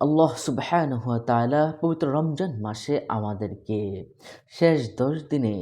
আল্লাহ সুবহান হুয়া তাআলা পবিত্র রমজান মাসে আমাদেরকে শেষ দশ দিনে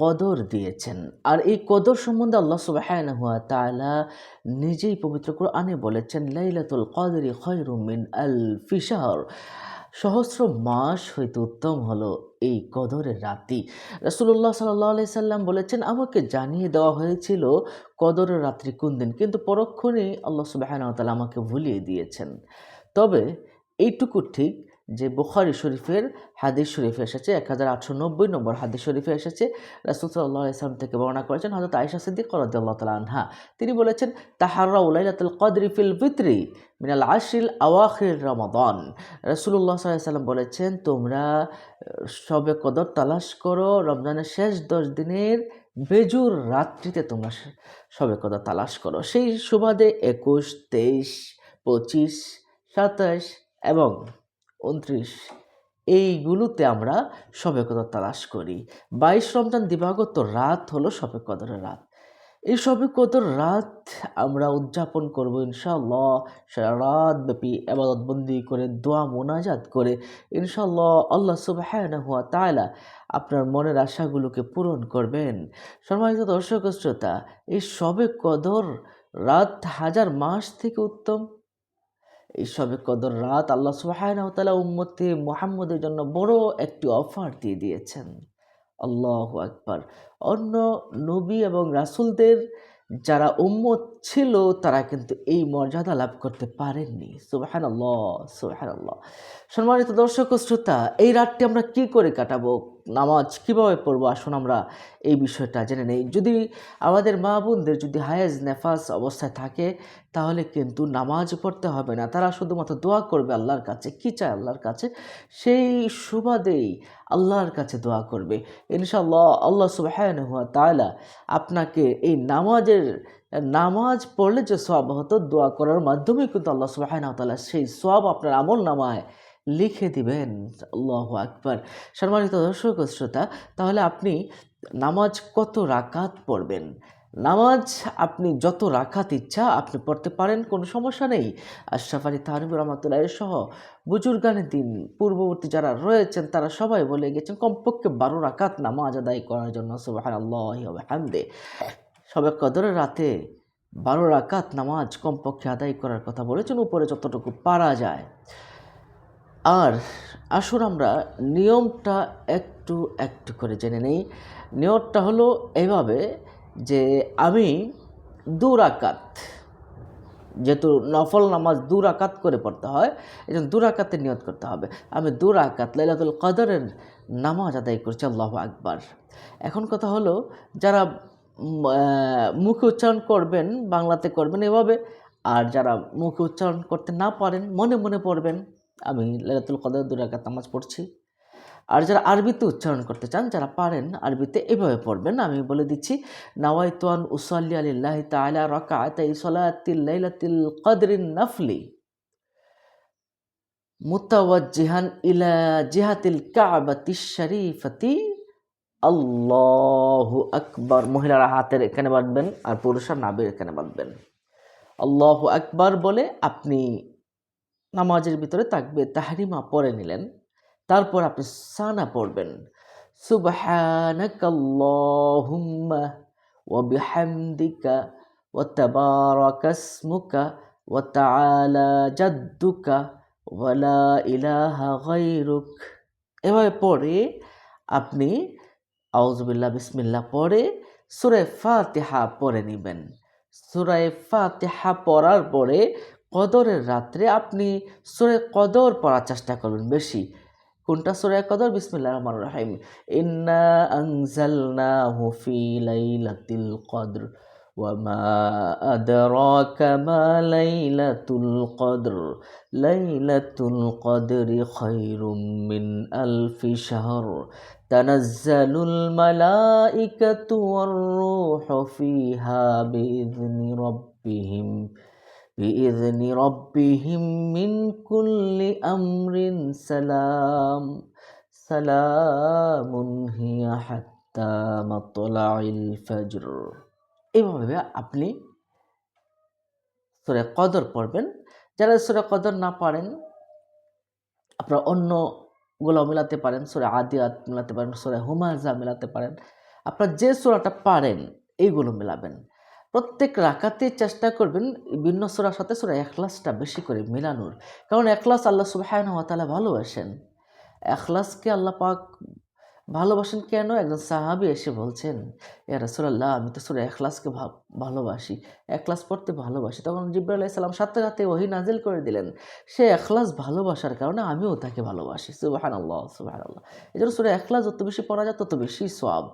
কদর দিয়েছেন। আর এই কদর সম্বন্ধে আল্লাহ সুবহান হুয়া তাআলা নিজেই পবিত্র কোরআনে বলেছেন, লাইলাতুল কদরি খয়রুম মিন আলফি শাহর। সহস্র মাস হইতে উত্তম হলো এই কদরের রাতি। রাসূলুল্লাহ সাল্লাল্লাহু আলাইহি সাল্লাম বলেছেন, আমাকে জানিয়ে দেওয়া হয়েছিল কদরের রাত্রি কোন দিন, কিন্তু পরক্ষণেই আল্লাহ ওয়া আমাকে ভুলিয়ে দিয়েছেন। তবে এইটুকু ঠিক যে বুখারি শরীফের হাদিস শরীফে এসেছে এক হাজার আটশো নব্বই নম্বর হাদিস শরীফে এসেছে। রাসুল সাল্লাহ ইসলাম থেকে বর্ণনা করেছেন হজরত আয়সা সিদ্দিক আল্লাহ তালা আনহা। তিনি বলেছেন তাহারা উলাইলাতুল কদরি ফিল ফিত্রি মিনাল আশিল আওয়াখির রমাদন। রসুল্লাহ সাল্লাম বলেছেন, তোমরা সবে কদর তালাশ করো, রমজানের শেষ দশ দিনের বেজুর রাত্রিতে তোমরা সবে কদর তালাশ করো। সেই সুবাদে একুশ, তেইশ, পঁচিশ, সাতাশ এবং উনত্রিশ। এইগুলোতে আমরা শবে তালাশ করি। বাইশ রমজান দিবাগত রাত হলো শবে কদরের রাত। এই শবে কদর রাত আমরা উদযাপন করব ইনশাল্লাহ সারা রাত ব্যাপী আবাদতবন্দি করে, দোয়া মোনাজাত করে। ইনশাল্লাহ আল্লাহ সুবাহ হুয়া তাইলা আপনার মনের আশাগুলোকে পূরণ করবেন। সম্মানিত দর্শক শ্রোতা, এই শবে কদর রাত হাজার মাস থেকে উত্তম। এই সবে কদর রাত আল্লাহ সুবাহানতালা উম্মতে মোহাম্মদের জন্য বড় একটি অফার দিয়ে দিয়েছেন। আল্লাহ আকবার। অন্য নবী এবং রাসুলদের যারা উম্মত ছিল, তারা কিন্তু এই মর্যাদা লাভ করতে পারেননি। সুবাহান আল্লাহ সুবাহান আল্লাহ সম্মানিত দর্শক শ্রোতা, এই রাতটি আমরা কি করে কাটাবো? নামাজ কীভাবে পড়ব? আসুন আমরা এই বিষয়টা জেনে নেই। যদি আমাদের মা বোনদের যদি হায়েজ নেফাস অবস্থায় থাকে, তাহলে কিন্তু নামাজ পড়তে হবে না। তারা শুধুমাত্র দোয়া করবে আল্লাহর কাছে, কী চায় আল্লাহর কাছে? সেই সুবাদেই আল্লাহর কাছে দোয়া করবে। ইনশাল্লাহ আল্লাহ সুবাহ তালা আপনাকে এই নামাজের, নামাজ পড়লে যে সব হতো, দোয়া করার মাধ্যমে কিন্তু আল্লাহ সুবাহ তালা সেই সব আপনার আমল নামায় লিখে দিবেন। আল্লাহ আকবার। সম্মানিত দর্শক শ্রোতা, তাহলে আপনি নামাজ কত রাকাত পড়বেন? নামাজ আপনি যত রাখাত ইচ্ছা আপনি পড়তে পারেন, কোনো সমস্যা নেই। আশরাফ আলী তাহরিবুর রহমতুল্লাহ সহ বুজুর্গানের দিন পূর্ববর্তী যারা রয়েছেন, তারা সবাই বলে গেছেন, কমপক্ষে বারো রাকাত নামাজ আদায় করার জন্য সুবাহান আল্লাহ হামদে সবে কদরের রাতে বারো রাকাত নামাজ কমপক্ষে আদায় করার কথা বলেছেন, উপরে যতটুকু পারা যায়। আর আসুন আমরা নিয়মটা একটু একটু করে জেনে নেই। নিয়মটা হলো এভাবে যে আমি দু রাকাত, যেহেতু নফল নামাজ দু রাকাত করে পড়তে হয় এই জন্য দু রাকাতের নিয়ত করতে হবে। আমি দু রাকাত লাইলাতুল কদরের নামাজ আদায় করছি, আল্লাহ আকবার। এখন কথা হলো যারা মুখে উচ্চারণ করবেন, বাংলাতে করবেন এভাবে, আর যারা মুখে উচ্চারণ করতে না পারেন, মনে মনে পড়বেন। আমি লাইলাতুল কদর দু রাকাত নামাজ পড়ছি। আর যারা আরবিতে উচ্চারণ করতে চান, যারা পারেন আরবিতে এভাবে পড়বেন। আমি বলে দিচ্ছি নাওয়াইতান উসাল্লি আলিল্লাহ তালা রকাত এই সলাতিল লাইলাতিল কদরিন নাফলি মুতাওয়াজ্জিহান ইলা জিহাতিল কাবাতি শরীফতি। আল্লাহু আকবার। মহিলারা হাতের এখানে বাঁধবেন আর পুরুষরা নাবের এখানে বাঁধবেন। আল্লাহ আকবার বলে আপনি নামাজের ভিতরে তাকবে তাহারিমা পরে নিলেন। তারপর আপনি সানা পড়বেন। জাদ্দুকা ইলাহা এভাবে পড়ে আপনি আউজুবিল্লাহ বিসমিল্লাহ পড়ে সুরে ফাতিহা পড়ে নেবেন। সুরায় ফাতিহা পড়ার পরে কদরের রাত্রে আপনি সুরে কদর পড়ার চেষ্টা করবেন বেশি কোনটা সুরে কদর বিসমিল্লাহ রহমান রাহিম ইন্না আনজালনাহু ফি লাইলাতিল কদর وما أدراك ما ليلة القدر ليلة القدر خير من ألف شهر تنزل الملائكة والروح فيها بإذن ربهم বিইজনি রব্বিহিম মিন কুল্লি আমরিন সালাম সালামুন হিয়া হাত্তা মাতলাইল ফজর এইভাবে আপনি সুরে কদর পড়বেন। যারা সুরে কদর না পারেন, আপনার অন্যগুলো মেলাতে পারেন, সুরে আদিয়াত মেলাতে পারেন, সুরে হুমাজা মেলাতে পারেন। আপনারা যে সুরাটা পারেন, এইগুলো মেলাবেন। প্রত্যেক রাকাতে চেষ্টা করবেন ভিন্ন সুরার সাথে সুরা এখলাসটা বেশি করে মেলানোর। কারণ এখলাস আল্লাহ সুবাহান তালা ভালোবাসেন। এখলাসকে আল্লাহ পাক ভালোবাসেন কেন? একজন সাহাবি এসে বলছেন, ইয়া রাসূলুল্লাহ, আমি তো সুরা এখলাসকে ভালোবাসি। এখলাস পড়তে ভালোবাসি। তখন জিব্রাইল আলাইহিস সালাম সাথে সাথে ওহি নাজিল করে দিলেন। সে এখলাস ভালোবাসার কারণে আমিও তাকে ভালোবাসি। সুবহানাল্লাহ সুবহানাল্লাহ। এই জন্য সুরা এখলাস যত বেশি পড়া যায়, তত বেশি সওয়াব।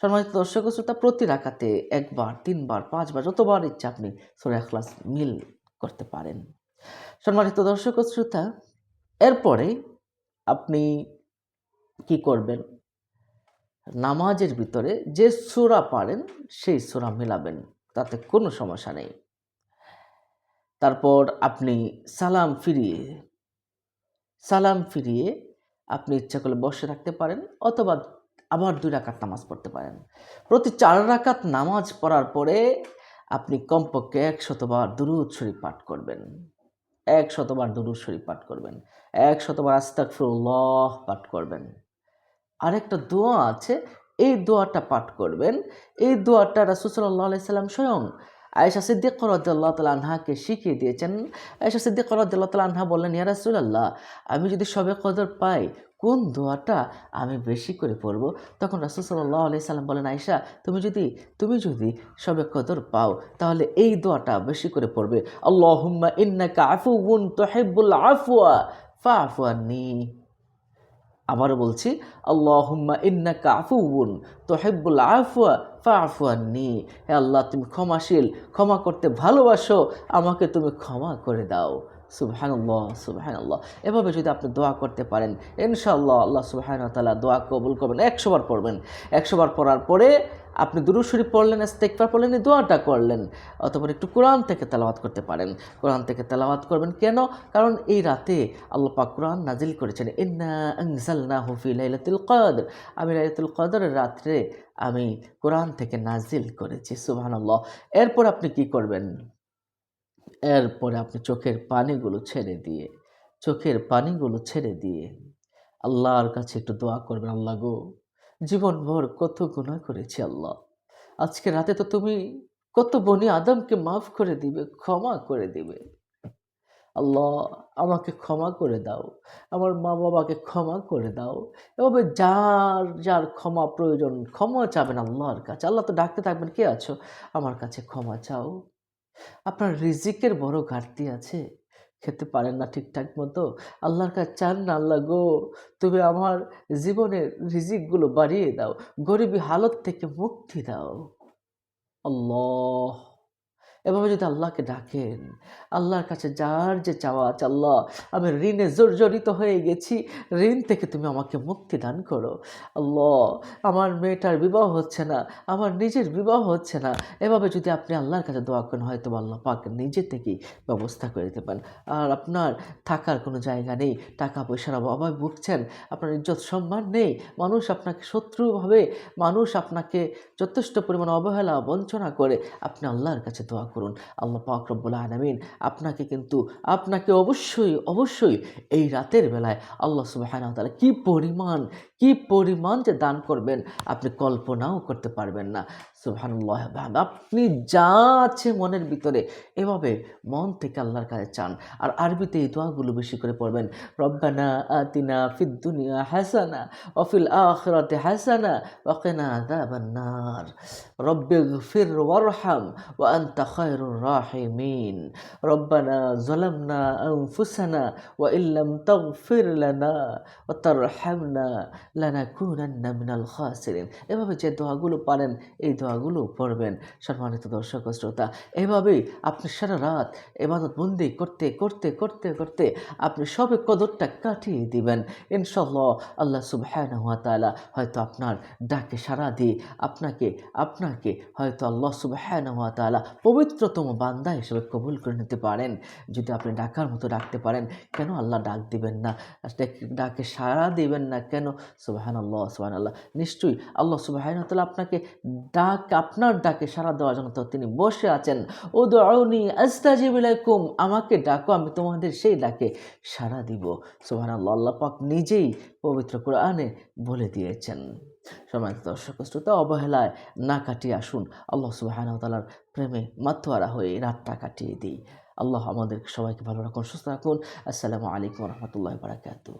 সম্মানিত দর্শক শ্রোতা, প্রতি রাখাতে একবার, তিনবার, পাঁচবার, যতবার ইচ্ছা আপনি সুরা এখলাস মিল করতে পারেন। সম্মানিত দর্শক শ্রোতা, এরপরে আপনি কি করবেন? নামাজের ভিতরে যে সূরা পারেন, সেই সূরা মিলাবেন, তাতে কোনো সমস্যা নেই। তারপর আপনি সালাম ফিরিয়ে সালাম ফিরিয়ে আপনি ইচ্ছা করলে বসে রাখতে পারেন, অথবা আবার দুই রাকাত নামাজ পড়তে পারেন। প্রতি চার রাকাত নামাজ পড়ার পরে আপনি কমপক্ষে একশতবার দুরুদ শরীফ পাঠ করবেন। এক শতবার দুরুদ শরীফ পাঠ করবেন। এক শতবার আস্তাগফিরুল্লাহ পাঠ করবেন। আরেকটা দোয়া আছে, এই দোয়াটা পাঠ করবেন। এই দোয়াটা রাসুসাল্লাহ আলাইসাল্লাম স্বয়ং আয়েশা সিদ্দিক রদ্দাল্লাহ তাল আনহাকে শিখিয়ে দিয়েছেন। আয়েশা সিদ্দিক রদ্দাল্লাহ তাল আনহা বললেন, ইয়া রাসুলাল্লাহ, আমি যদি সবে কদর পাই কোন দোয়াটা আমি বেশি করে পড়ব? তখন রাসুল সাল্লাহ আলি সাল্লাম বলেন, আয়েশা, তুমি যদি তুমি যদি সবে কদর পাও, তাহলে এই দোয়াটা বেশি করে পড়বে। আল্লাহুম্মা ইন্নাকা আফুউন তুহিব্বুল আফওয়া, ফাআফু আন্নী। আবারও বলছি, আল্লাহুম্মা ইন্নাকা আফুউন তুহিব্বুল আফওয়া, ফাআফু আন্নী। হে আল্লাহ, তুমি ক্ষমাশীল, ক্ষমা করতে ভালোবাসো, আমাকে তুমি ক্ষমা করে দাও। সুবহানাল্লাহ সুবহানাল্লাহ। এভাবে যদি আপনি দোয়া করতে পারেন, ইনশাআল্লাহ আল্লাহ সুবহানাহু তাআলা দোয়া কবুল করবেন। একশোবার পড়বেন। একশোবার পড়ার পরে আপনি দুরূদ শরীফ পড়লেন, ইস্তেগফার পড়লেন দোয়াটা করলেন। অথবা একটু কোরআন থেকে তেলাওয়াত করতে পারেন। কোরআন থেকে তেলাওয়াত করবেন। কেন? কারণ এই রাতে আল্লাহ পাক কোরআন নাজিল করেছেন, ইন্না আনজালনাহু ফি লাইলাতুল কদর। আমি লাইলাতুল কদরের রাত্রে আমি কোরআন থেকে নাজিল করেছি, সুবহানাল্লাহ। এরপর আপনি কি করবেন? এরপরে আপনি চোখের পানিগুলো ছেড়ে দিয়ে, চোখের পানিগুলো ছেড়ে দিয়ে আল্লাহর কাছে একটু দোয়া করবেন, আল্লাহ গো, জীবনভর কত গুণা করেছি আল্লাহ। আজকে রাতে তো তুমি কত বনি আদমকে মাফ করে দিবে, ক্ষমা করে দিবে। আল্লাহ, আমাকে ক্ষমা করে দাও, আমার মা বাবাকে ক্ষমা করে দাও। এভাবে যার যার ক্ষমা প্রয়োজন, ক্ষমা চাবেন আল্লাহর কাছে। আল্লাহ তো ডাকতে থাকবেন, কে আছো? আমার কাছে ক্ষমা চাও। আপনার রিজিকের বড় ঘাটতি আছে। খেতে পারেন না ঠিকঠাক মতো। আল্লাহর কাছে চান না, আল্লাহ গো, তুমি আমার জীবনের রিজিকগুলো বাড়িয়ে দাও। গরিবী হালত থেকে মুক্তি দাও। আল্লাহ। এভাবে যদি আল্লাহকে ডাকেন, আল্লাহর কাছে যার যে চাওয়া আছে, আল্লাহ, আমি ঋণে জর্জরিত হয়ে গেছি, ঋণ থেকে তুমি আমাকে মুক্তি দান করো। আল্লাহ, আমার মেয়েটার বিবাহ হচ্ছে না, আমার নিজের বিবাহ হচ্ছে না। এভাবে যদি আপনি আল্লাহর কাছে দোয়া করেন, হয়তো আল্লাহ পাক নিজে থেকেই ব্যবস্থা করে দিতে পারেন আর আপনার থাকার কোনো জায়গা নেই, টাকা পয়সার অভাবে ভুগছেন, আপনার ইজ্জত সম্মান নেই, মানুষ আপনাকে শত্রুভাবে মানুষ আপনাকে যথেষ্ট পরিমাণ অবহেলা, বঞ্চনা করে, আপনি আল্লাহর কাছে দোয়া করুন। আল্লাহ পাক রব্বুল আলমিন আপনাকে কিন্তু, আপনাকে অবশ্যই অবশ্যই এই রাতের বেলায় আল্লাহ সুবাহানা তালা কী পরিমাণ, কি পরিমাণ যে দান করবেন আপনি কল্পনাও করতে পারবেন না। সুবহানাল্লাহ আপনি যা আছে মনের ভিতরে এভাবে মন থেকে আল্লাহর কাছে চান। আর আরবিতে এই দোয়াগুলো বেশি করে পড়বেন, রব্বানা আতিনা ফিদ দুনিয়া হাসানা অফিল আখিরাতে হাসানা ওয়াকিনা আযাবান নার। ফির ওয়ারহাম ওয়া আনতা এভাবে যে দোয়াগুলো পারেন, এই দোয়াগুলো পড়বেন। সম্মানিত দর্শক শ্রোতা, এভাবেই আপনি সারা রাত এবাদত বন্দি করতে করতে করতে করতে আপনি সবে কদরটা কাটিয়ে দিবেন। ইনশাল্লাহ আল্লাহ সুবহানাহু ওয়া তাআলা হয়তো আপনার ডাকে সাড়া দিয়ে আপনাকে আপনাকে হয়তো আল্লাহ সুবহানাহু ওয়া তাআলা পবিত্র পবিত্রতম বান্দা হিসেবে কবুল করে নিতে পারেন। যদি আপনি ডাকার মতো ডাকতে পারেন, কেন আল্লাহ ডাক দিবেন না? ডাকে সাড়া দিবেন না কেন? সুবাহান আল্লাহ সুবাহান আল্লাহ নিশ্চয়ই আল্লাহ সুবাহান তাল্লাহ আপনাকে ডাক, আপনার ডাকে সাড়া দেওয়ার জন্য তো তিনি বসে আছেন। ও দৌনি আস্তাজিবিলাইকুম আমাকে ডাকো, আমি তোমাদের সেই ডাকে সাড়া দিব। সুবাহান আল্লাহ আল্লাহ পাক নিজেই পবিত্র কোরআনে বলে দিয়েছেন। সম্মানিত দর্শক, শ্রোতা অবহেলায় না কাটিয়ে আসুন। আল্লাহ সুবাহান তালার প্রেমে মাতোয়ারা হয়ে রাতটা কাটিয়ে দিই। আল্লাহ আমাদের সবাইকে ভালো রাখুন, সুস্থ রাখুন। আসসালামু আলাইকুম রহমতুল্লাহ বারাকাতু